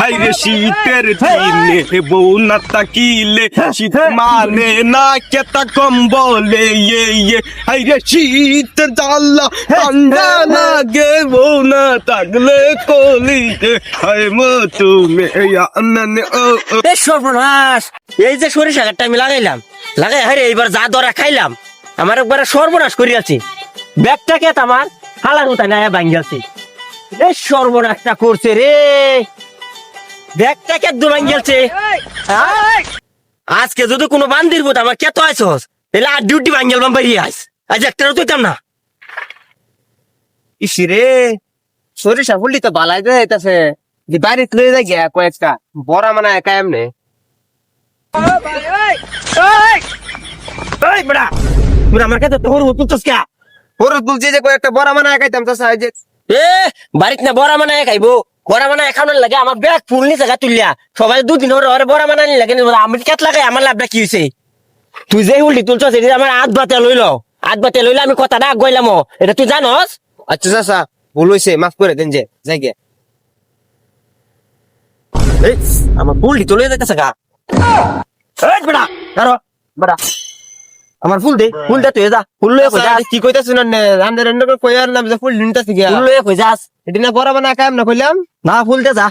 হাইরে শীতের দিনে বউ না তাকিলে শীত মানে না কেতা কম্বলে ইয়ে ইয়ে। হাইরে শীত জ্বালা ঠান্ডা লাগে বউ না থাকলে কলিতে। হায় মো তুমি এ সর্বনাশ এই যে সরিষা গাছটা আমি লাগাইলাম লাগাই হারে এইবার যা দরা খাইলাম আমার একবার সর্বনাশ করিয়াছে। ব্যাগটা কে আমার? হালার মতো না ভাঙ্গিয়াছে। এ সর্বনাশটা করছে রে। ব্যাগটা কে দু ভাঙ্গিয়াছে আজকে যদি কোনো বান্দির বোধ আমার কে তো আইসস তাহলে আর ডিউটি ভাঙ্গেল বাম্বারি আইস আজ। একটারও তুইতাম না। ইসি রে সরিষা ফুললি তো বালাই দে যাইতাছে যে বাড়িতে লয়ে যাই গিয়া কয়েকটা বড়া মানে একা এমনে। ওই বড়া। তুই আমার কাছে তোর তুলছস কে? বলছি যে কয়েকটা বড়া মানে একাইতাম তো সাহায্যে এ বাড়িতে না বড়া মানায় খাইবো বড়া মানায় খাওয়ানোর লাগে আমার ব্যাগ ফুল নিছে গা তুলিয়া। সবাই দুদিন ওরে বড়া মানানি লাগে আমি কেত লাগাই আমার লাভটা কি হয়েছে তুই যে উল্টি তুলছস এটা আমার হাত বাতে লইল। হাত বাতে লইলে আমি কথাটা আগাইলাম এটা তুই জানস? আচ্ছা চাচা ভুল হইছে মাফ করে দেন যে যাই এই, আমার ফুলটি তো লইয়া যাইতেছে গা। বেটা দাঁড়ো বেটা। আমার ফুল দে ফুল দে তুই যা। ফুল লইয়া কই চাচা, যাস? কি কইতাছ না রান্না রান্না করে কই আর নাম যে ফুল নিতাছি গিয়া? ফুল লইয়া কই যাস? এটি না বড়া মানে একা এমনে কইলাম? না ফুল দে যা।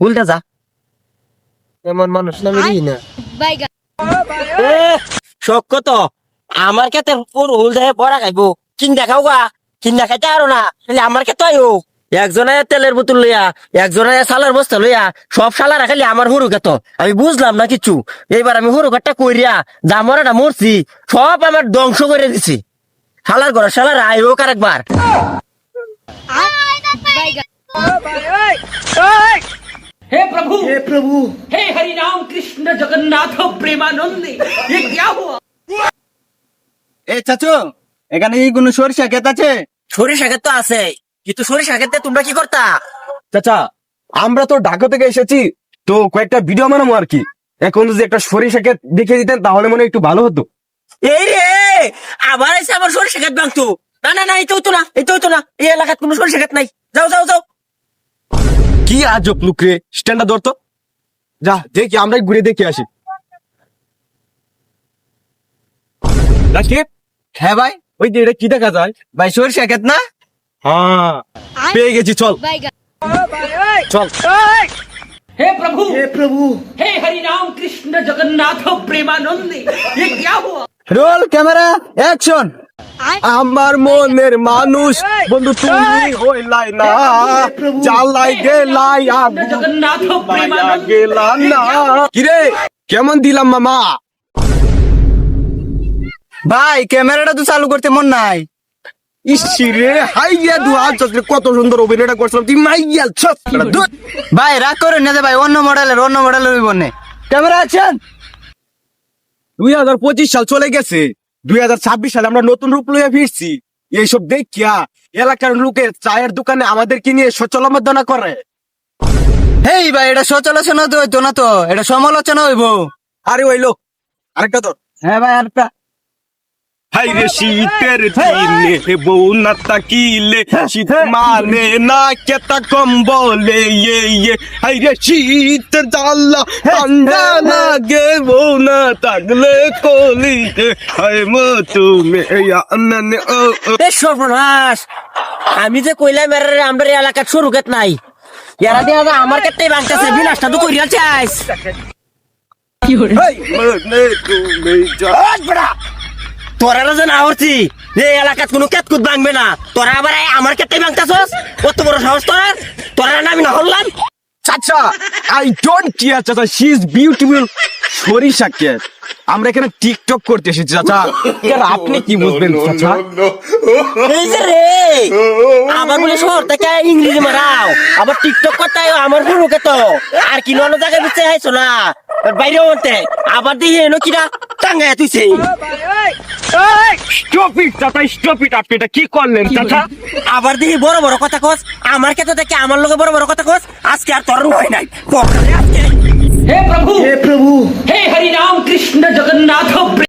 ফুল দে যা। এমন মানুষ না মেরি না. এ শখ কত? আমার ক্ষেত্রে ফুল হুল দেহে বড়া খাইবো। কিন দেখাও গা? কিন দেখাইতে আরও না। তাহলে আমার ক্ষেত্রে আয়ো একজনে তেলের বোতল লইয়া একজনে সালার বস্তা লইয়া সব সালা রাখালি আমার হুরু খেত আমি বুঝলাম না কিছু এইবার আমি হুরু ঘাটটা কইরিয়া যা মরাটা মরছি সব আমার ধ্বংস করে দিছি শালার ঘর শালার আইও কার একবার Baiga. हे प्रभु हे प्रभु हे हरि राम कृष्ण जगन्नाथ प्रेमानंद ये क्या हुआ এ চাচু এখানে কি কোনো সরিষা ক্ষেত আছে সরিষা ক্ষেত তো আছে কিন্তু সরিষা ক্ষেত্রে তোমরা কি করতা? চাচা আমরা তো ঢাকা থেকে এসেছি তো কয়েকটা ভিডিও বানাবো আর কি। এখন যদি একটা সরিষা ক্ষেত দেখে দিতেন তাহলে মনে একটু ভালো হতো। এই রে আবার এসে আমার সরিষা ক্ষেত ভাঙতো। না না না তো না তো না। এই এলাকার কোনো সরিষা ক্ষেত নাই। যাও যাও যাও। কি আজব লুক রে স্ট্যান্ডার্ড ধরতো যা দেখি আমরা ঘুরে দেখে আসি। রাকিব? হ্যাঁ ভাই ওই যে এটা কি দেখা যায়? ভাই সরিষা ক্ষেত না? হ্যাঁ পেয়ে গেছি চল Baiga. চল हे प्रभु हे प्रभु हे हरि राम कृष्ण जगन्नाथ प्रेमानंद ये क्या हुआ রোল ক্যামেরা অ্যাকশন আমার মনের মানুষ বন্ধু তুমি হইলাই না জ্বালাই গেলাই আগুন जगन्नाथ মায়া प्रेमानंद গেলাম না কিরে কেমন দিলাম মামা ভাই ক্যামেরাটা তো চালু করতে মন নাই ইসিরে হাইয়া দু হাত কত সুন্দর অভিনয়টা করছিলাম। তুই মাইয়া ছস ভাই রাগ করে না ভাই অন্য মডেলের অন্য মডেলের ক্যামেরা আছেন? দুই হাজার পঁচিশ সাল চলে গেছে। দুই হাজার ছাব্বিশ সালে আমরা নতুন রূপ লইয়া ফিরছি। এইসব দেখিয়া এলাকার লোকের চায়ের দোকানে আমাদেরকে নিয়ে সচলমর্দনা করে। হেই ভাই এটা সচলোচনা তো হইতো না তো এটা সমালোচনা হইব। আরে ওই লোক আরেকটা তোর হ্যাঁ ভাই আরেকটা। হাইরে শীতের দিনে বউ না তাকিলে শীত মানে না কেতা কম্বলে ইয়ে ইয়ে। হাইরে শীত জ্বালা ঠান্ডা লাগে বউ না থাকলে কলিতে। হায় মো তুমি আননে ও সর্বনাশ আমি যে কইলাম এর আমরা এলাকার সরু ক্ষেত নাই। এরা দিয়ে আমার ক্ষেত্রেই ভাঙতেছে বিনাশটা তো করিয়া চাইস। হেই মনে তুমি যা। তোরা না যেন আহরছি। এই এলাকাত কোনো কেত কুত ভাঙবে না। তোরা আবার আমার ক্ষেত্রেই ভাঙতেছস? কত বড় সাহস তোর তোরা না আমি না চাচা আই ডোন্ট কেয়ার চাচা শি ইজ বিউটিফুল সরিষা কেয়ার আমরা এখানে টিকটক করতে এসেছি চাচা। কেন আপনি কি বুঝবেন চাচা? এই যে রে! আবার বলে শহর থেকে ইংরেজি মারাও। আবার টিকটক করতে আমার হুড়ুকে তো। আর কি অন্য জায়গায় বুঝতে আইছো না। বাইরে ওতে আবার দিয়ে এনো কিনা? টাঙ্গায় তুইছে কি করলেন আবার দেখি বড় বড় কথা কস আমার ক্ষেত্রে দেখে আমার লোকে বড় বড় কথা কস আজকে আর তরুণ হয় নাই। হে প্রভু হে প্রভু। হে হরি রাম কৃষ্ণ জগন্নাথ